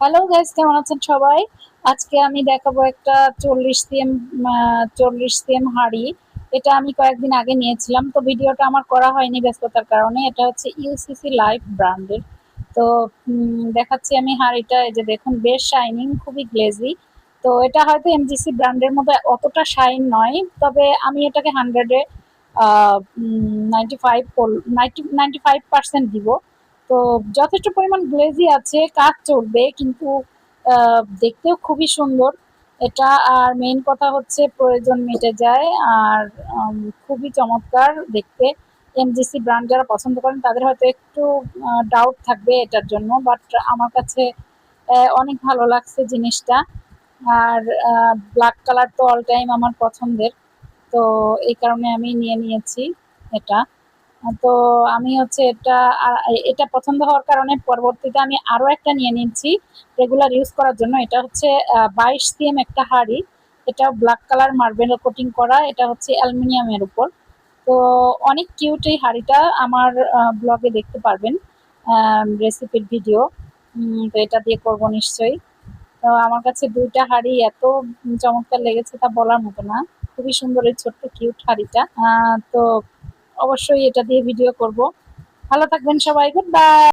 Hello guys কেমন আছেন সবাই? আজকে আমি দেখাবো একটা চল্লিশ সিএম চল্লিশ সিএম হাড়ি। এটা আমি কয়েকদিন আগে নিয়েছিলাম, তো ভিডিওটা আমার করা হয়নি ব্যস্ততার কারণে। এটা হচ্ছে ইউসিসি লাইফ ব্র্যান্ডের তো দেখাচ্ছি আমি হাড়িটা, এই যে দেখুন, বেশ শাইনিং খুবই গ্লেজি তো এটা হয়তো এমজিসি ব্র্যান্ডের মধ্যে অতটা শাইন নয়, তবে আমি এটাকে হান্ড্রেডে ninety five ninety ninety five percent দিব। তো যথেষ্ট পরিমাণ গ্লেজি আছে কাজ চলবে, কিন্তু দেখতেও খুবই সুন্দর। এটা আর মেইন কথা হচ্ছে প্রয়োজন মিটে যায়, আর খুবই চমৎকার দেখতে। এমজিসি ব্র্যান্ড যারা পছন্দ করেন, তাদের হয়তো একটু ডাউট থাকবে এটার জন্য বাট আমার কাছে অনেক ভালো লাগছে জিনিসটা। আর ব্ল্যাক কালার তো অল টাইম আমার পছন্দের, তো এই কারণে আমি নিয়ে নিয়েছি এটা। তো আমি হচ্ছে এটা এটা পছন্দ হওয়ার কারণে পরবর্তীতে আমি আরও একটা নিয়ে নিয়েছি রেগুলার ইউজ করার জন্য। এটা হচ্ছে বাইশ সিএম একটা হাড়ি। এটা ব্ল্যাক কালার মার্বেল কোটিং করা। এটা হচ্ছে অ্যালুমিনিয়ামের উপর। তো অনেক কিউট এই হাড়িটা আমার ব্লগে দেখতে পারবেন রেসিপির ভিডিও তো এটা দিয়ে করব নিশ্চয়ই। তো আমার কাছে দুইটা হাড়ি এত চমৎকার লেগেছে তা বলার মতো না। খুবই সুন্দর এই ছোট্ট কিউট হাড়িটা। তো অবশ্যই এটা দিয়ে ভিডিও করব। ভালো থাকবেন সবাই গুড বাই